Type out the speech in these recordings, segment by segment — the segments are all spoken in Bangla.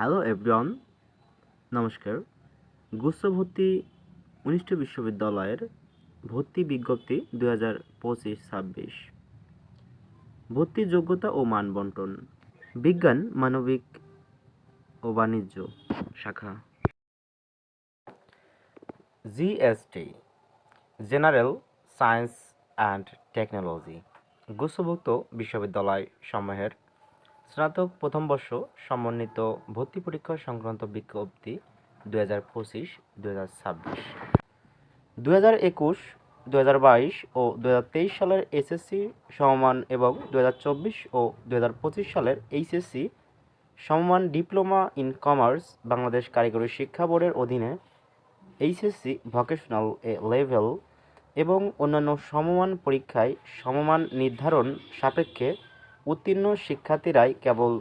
হ্যালো এভরিওয়ান, নমস্কার। গুচ্ছ ভর্তি উনিশটি বিশ্ববিদ্যালয়ের ভর্তি বিজ্ঞপ্তি দুই হাজার পঁচিশ ছাব্বিশ। ভর্তি যোগ্যতা ও মান বন্টন, বিজ্ঞান, মানবিক ও বাণিজ্য শাখা। GST, general science and technology, গুচ্ছভুক্ত বিশ্ববিদ্যালয় সমূহের স্নাতক প্রথম বর্ষ সমন্বিত ভর্তি পরীক্ষা সংক্রান্ত বিজ্ঞপ্তি দু হাজার পঁচিশ দু হাজার ছাব্বিশ। দু হাজার একুশ দু হাজার বাইশ ও দু হাজার তেইশ সালের এসএসসি সমমান এবং দু হাজার চব্বিশ ও দু হাজার পঁচিশ সালের এইচএসসি সমমান ডিপ্লোমা ইন কমার্স বাংলাদেশ কারিগরি শিক্ষা বোর্ডের অধীনে এইচএসসি ভোকেশনাল এ লেভেল এবং অন্যান্য সমমান পরীক্ষায় সমমান নির্ধারণ সাপেক্ষে উত্তীর্ণ শিক্ষার্থীরাই কেবল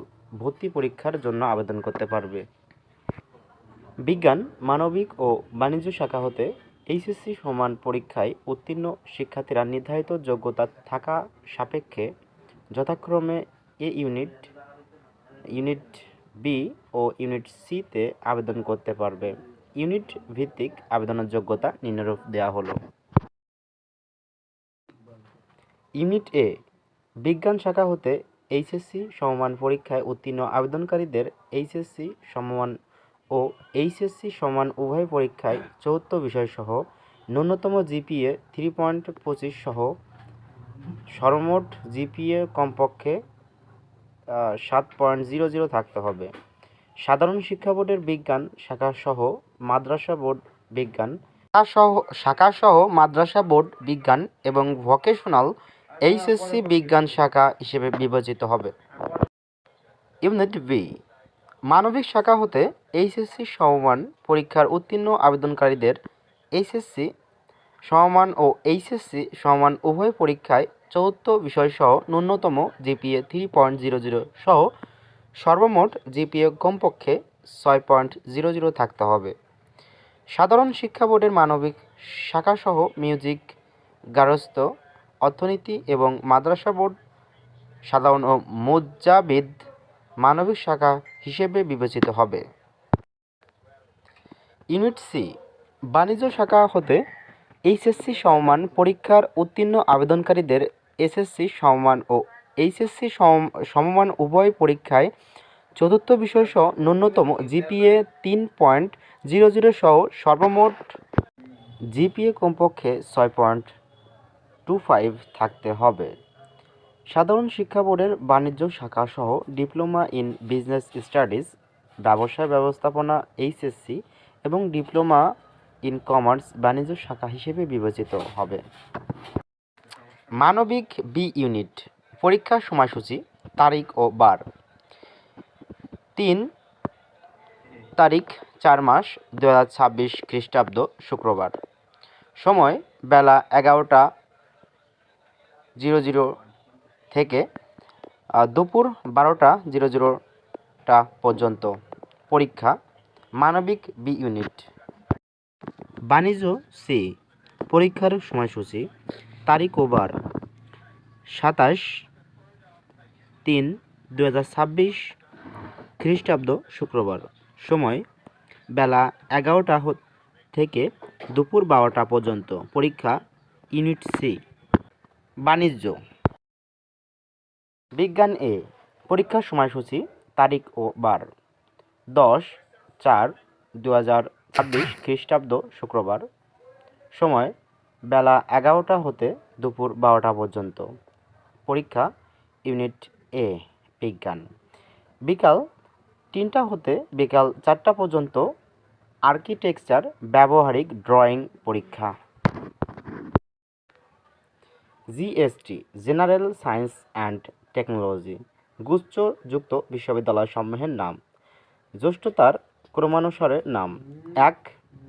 ভর্তি পরীক্ষার জন্য আবেদন করতে পারবে। বিজ্ঞান, মানবিক ও বাণিজ্য শাখা হতে এইচএসসি সমান পরীক্ষায় উত্তীর্ণ শিক্ষার্থীরা নির্ধারিত যোগ্যতা থাকা সাপেক্ষে যথাক্রমে এ ইউনিট ইউনিট বি ও ইউনিট সিতে আবেদন করতে পারবে। ইউনিট ভিত্তিক আবেদনের যোগ্যতা নিম্নরূপ দেওয়া হলো। ইউনিট এ বিজ্ঞান শাখা হতে এইচএসসি সমমান পরীক্ষায় উত্তীর্ণ আবেদনকারীদের এইচএসসি সমমান ও এইচএসসি সমান উভয় পরীক্ষায় চৌদ্দ বিষয়সহ ন্যূনতম জিপিএ থ্রি পয়েন্ট পঁচিশ সহ সর্বমোট জিপিএ কমপক্ষে সাত পয়েন্ট জিরো জিরো থাকতে হবে। সাধারণ শিক্ষা বোর্ডের বিজ্ঞান শাখাসহ মাদ্রাসা বোর্ড বিজ্ঞান শাখাসহ মাদ্রাসা বোর্ড বিজ্ঞান এবং ভোকেশনাল এইচএসসি বিজ্ঞান শাখা হিসেবে বিবেচিত হবে। ইউনিট বি, মানবিক শাখা হতে এইচএসসি সমমান পরীক্ষার উত্তীর্ণ আবেদনকারীদের এইচএসসি সমমান ও এইচএসসি সমান উভয় পরীক্ষায় চৌদ্দ বিষয়সহ ন্যূনতম GPA three point zero zero সহ সর্বমোট জিপিএ কমপক্ষে ছয় পয়েন্ট জিরো জিরো থাকতে হবে। সাধারণ শিক্ষা বোর্ডের মানবিক শাখাসহ মিউজিক গারস্থ অর্থনীতি এবং মাদ্রাসা বোর্ড সাধারণ ও মুজাবিদ মানবিক শাখা হিসেবে বিবেচিত হবে। ইউনিট সি বাণিজ্য শাখা হতে এইচএসসি সমমান পরীক্ষার উত্তীর্ণ আবেদনকারীদের এসএসসি সমমান ও এইচএসসি সমমান উভয় পরীক্ষায় চতুর্থ বিষয় সহ ন্যূনতম জিপিএ তিন পয়েন্ট জিরো জিরো সহ সর্বমোট জিপিএ কমপক্ষে ছয় পয়েন্ট টু ফাইভ থাকতে হবে। সাধারণ শিক্ষা বোর্ডের বাণিজ্য শাখা সহ ডিপ্লোমা ইন বিজনেস স্টাডিজ, ব্যবসায় ব্যবস্থাপনা এইচএসসি এবং ডিপ্লোমা ইন কমার্স বাণিজ্য শাখা হিসেবে বিবেচিত হবে। মানবিক বি ইউনিট পরীক্ষার সময়সূচি, তারিখ ও বার। তিন তারিখ, চার মাস দু হাজার ছাব্বিশ খ্রিস্টাব্দ, শুক্রবার। সময়, বেলা এগারোটা জিরো জিরো থেকে দুপুর বারোটা জিরো জিরোটা পর্যন্ত পরীক্ষা, মানবিক বি ইউনিট। বাণিজ্য সি, পরীক্ষার সময়সূচি, তারিখ ও বার সাতাশ তিন দু ছাব্বিশ খ্রিস্টাব্দ শুক্রবার, সময় বেলা এগারোটা থেকে দুপুর বারোটা পর্যন্ত, পরীক্ষা ইউনিট সি। বাণিজ্য। বিজ্ঞান এ পরীক্ষার সময়সূচি, তারিখ ও বার। দশ চার দু হাজার ছাব্বিশ খ্রিস্টাব্দ শুক্রবার। সময়, বেলা এগারোটা হতে দুপুর বারোটা পর্যন্ত। পরীক্ষা, ইউনিট এ, বিজ্ঞান। বিকাল তিনটা হতে বিকাল চারটা পর্যন্ত আর্কিটেকচার, ব্যবহারিক ড্রয়িং পরীক্ষা। GST, general science and technology, গুচ্ছযুক্ত বিশ্ববিদ্যালয় সমূহের নাম জ্যেষ্ঠতার ক্রমানুসারে নাম। এক,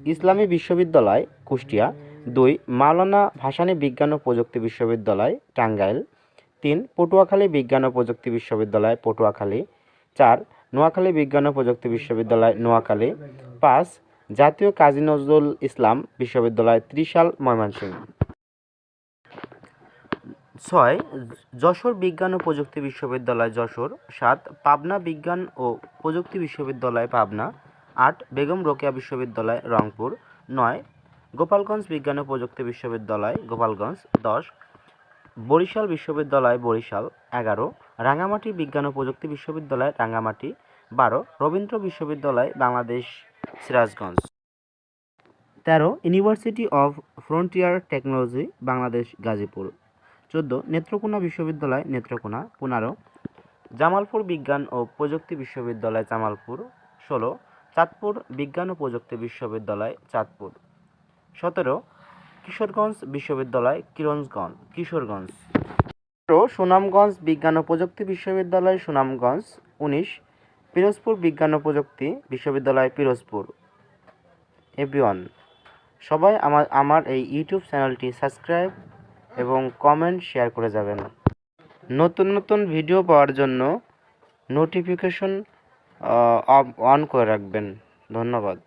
ইসলামী বিশ্ববিদ্যালয়, কুষ্টিয়া। দুই, মাওলানা ভাসানী বিজ্ঞান ও প্রযুক্তি বিশ্ববিদ্যালয়, টাঙ্গাইল। তিন, পটুয়াখালী বিজ্ঞান ও প্রযুক্তি বিশ্ববিদ্যালয়, পটুয়াখালী। চার, নোয়াখালী বিজ্ঞান ও প্রযুক্তি বিশ্ববিদ্যালয়, নোয়াখালী। পাঁচ, জাতীয় কাজী নজরুল ইসলাম বিশ্ববিদ্যালয়, ত্রিশাল ময়মনসিংহ। ছয়, যশোর বিজ্ঞান ও প্রযুক্তি বিশ্ববিদ্যালয় যশোর, সাত, পাবনা বিজ্ঞান ও প্রযুক্তি বিশ্ববিদ্যালয় পাবনা, আট, বেগম রোকেয়া বিশ্ববিদ্যালয় রংপুর, নয়, গোপালগঞ্জ বিজ্ঞান ও প্রযুক্তি বিশ্ববিদ্যালয় গোপালগঞ্জ, দশ, বরিশাল বিশ্ববিদ্যালয় বরিশাল এগারো রাঙামাটি বিজ্ঞান ও প্রযুক্তি বিশ্ববিদ্যালয় রাঙামাটি বারো, রবীন্দ্র বিশ্ববিদ্যালয় বাংলাদেশ সিরাজগঞ্জ। তেরো, university of frontier technology Bangladesh Gazipur. চোদ্দ, নেত্রকোনা বিশ্ববিদ্যালয়, নেত্রকোনা, পনেরো, জামালপুর বিজ্ঞান ও প্রযুক্তি বিশ্ববিদ্যালয়, জামালপুর, ষোলো, চাঁদপুর বিজ্ঞান ও প্রযুক্তি বিশ্ববিদ্যালয়, চাঁদপুর, সতেরো, কিশোরগঞ্জ বিশ্ববিদ্যালয় কিরঞ্জগঞ্জ কিশোরগঞ্জ। সতেরো সুনামগঞ্জ বিজ্ঞান ও প্রযুক্তি বিশ্ববিদ্যালয়, সুনামগঞ্জ, উনিশ, পিরোজপুর বিজ্ঞান ও প্রযুক্তি বিশ্ববিদ্যালয়, পিরোজপুর। এভরিওয়ান, সবাই আমার আমার এই ইউটিউব চ্যানেলটি সাবস্ক্রাইব এবং কমেন্ট শেয়ার করে যাবেন। নতুন নতুন ভিডিও পাওয়ার জন্য নোটিফিকেশন অন করে রাখবেন। ধন্যবাদ।